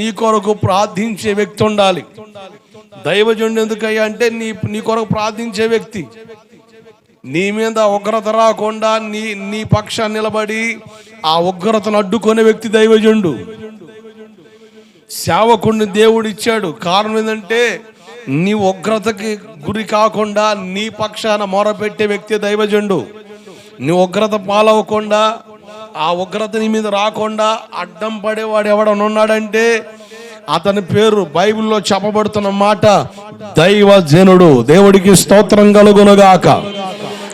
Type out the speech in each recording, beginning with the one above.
నీ కొరకు ప్రార్థించే వ్యక్తి ఉండాలి. దైవజనుడు ఎందుకయ్యా అంటే నీ నీ కొరకు ప్రార్థించే వ్యక్తి. నీ మీద ఉగ్రత రాకుండా నీ నీ పక్షాన్ని నిలబడి ఆ ఉగ్రతను అడ్డుకునే వ్యక్తి దైవజుండు సేవకుడిని దేవుడు ఇచ్చాడు. కారణం ఏంటంటే నీ ఉగ్రతకి గురి కాకుండా నీ పక్షాన మొరపెట్టే వ్యక్తి దైవజుండు నీ ఉగ్రత పాలవకుండా ఆ ఉగ్రత నీ మీద రాకుండా అడ్డం పడేవాడు ఎవడన్నా ఉన్నాడంటే అతని పేరు బైబిల్లో చెప్పబడుతున్న మాట దైవజనుడు దేవుడికి స్తోత్రం కలుగునుగాక.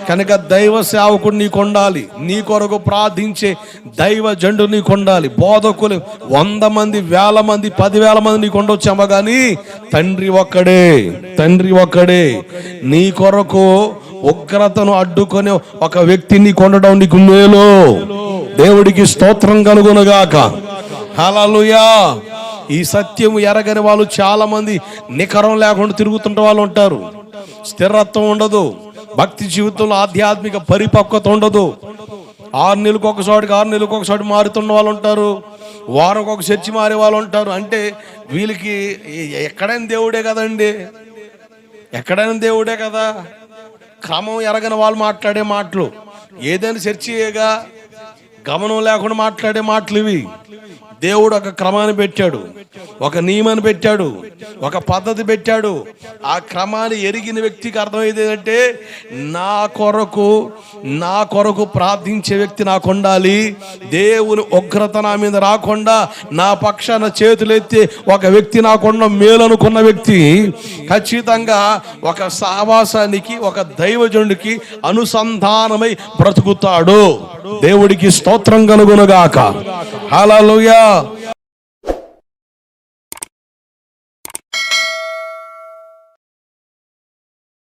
కనుక దైవ సేవకుడు నీకు ఉండాలి. నీ కొరకు ప్రార్థించే దైవ జండు నీకు ఉండాలి. బోధకులు వంద మంది వేల మంది పదివేల మంది నీకు ఉండొచ్చేమో కానీ తండ్రి ఒక్కడే తండ్రి ఒక్కడే. నీ కొరకు ఉగ్రతను అడ్డుకొని ఒక వ్యక్తిని కొండడం నీకు మేలు. దేవుడికి స్తోత్రం కనుగొనగాక హలలుయా ఈ సత్యం ఎరగని వాళ్ళు చాలా మంది నికరం లేకుండా తిరుగుతుంటే వాళ్ళు ఉంటారు. స్థిరత్వం ఉండదు. భక్తి జీవితంలో ఆధ్యాత్మిక పరిపక్వత ఉండదు. ఆరు నెలలకు ఒకసారికి ఆరు నెలలకు ఒకసారి మారుతున్న వాళ్ళు ఉంటారు. వారం ఒక చర్చి మారే వాళ్ళు ఉంటారు. అంటే వీళ్ళకి ఎక్కడైనా దేవుడే కదండి? ఎక్కడైనా దేవుడే కదా? క్రమం ఎరగని వాళ్ళు మాట్లాడే మాటలు. ఏదైనా చర్చిగా గమనం లేకుండా మాట్లాడే మాటలు ఇవి. దేవుడు ఒక క్రమాన్ని పెట్టాడు. ఒక నియమాన్ని పెట్టాడు. ఒక పద్ధతి పెట్టాడు. ఆ క్రమాన్ని ఎరిగిన వ్యక్తికి అర్థమయ్యేది ఏంటంటే నా కొరకు నా కొరకు ప్రార్థించే వ్యక్తి నాకు ఉండాలి. దేవుని ఉగ్రత నా మీద రాకుండా నా పక్షాన చేతులెత్తి ఒక వ్యక్తి నాకున్న మేలనుకున్న వ్యక్తి ఖచ్చితంగా ఒక సహవాసానికి ఒక దైవజనుడికి అనుసంధానమై బ్రతుకుతాడు. దేవుడికి స్తోత్రం కలుగునుగాక. హాలూయా